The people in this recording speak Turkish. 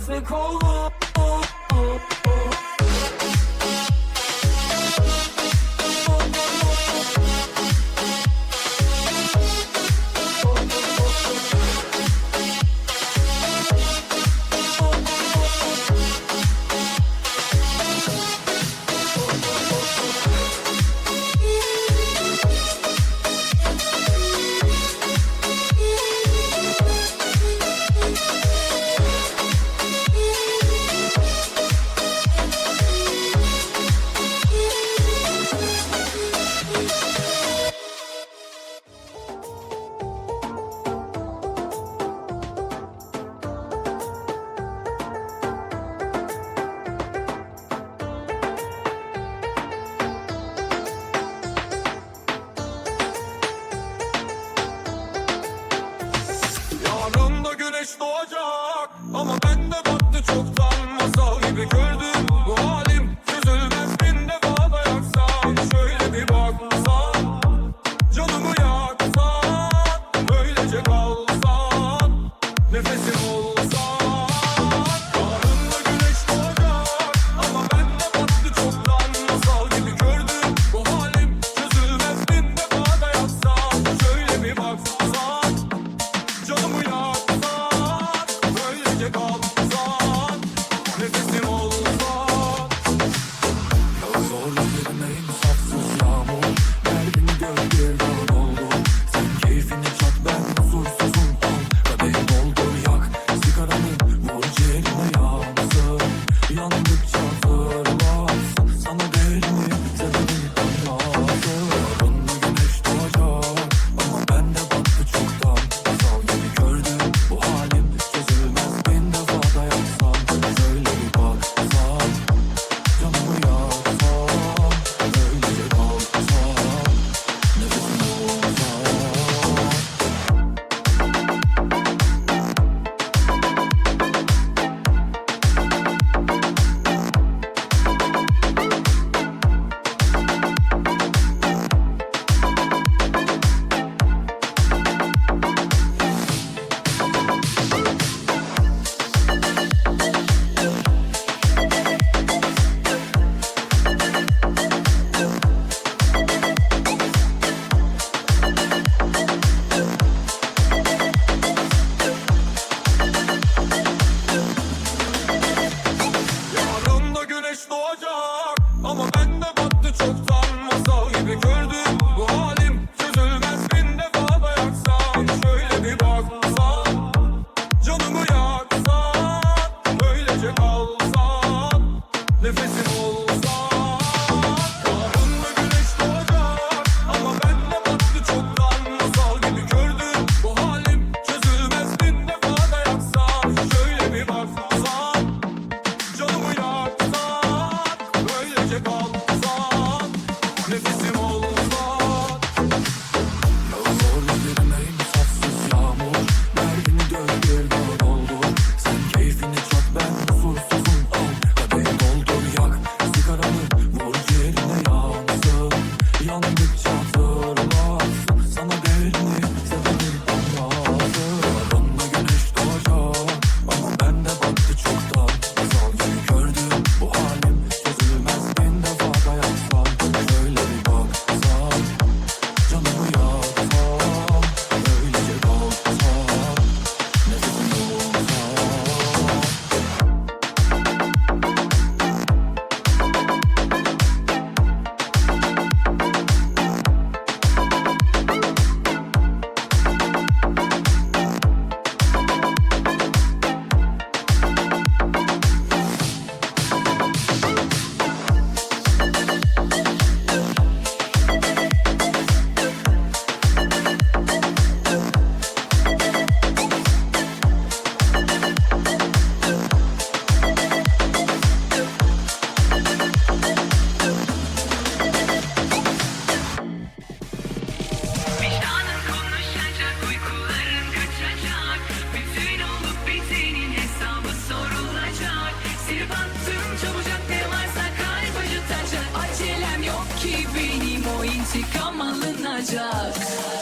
Yazık olur Silip attım çabucak ne varsa kaybacı taca Acelem yok ki benim o intikam alınacak.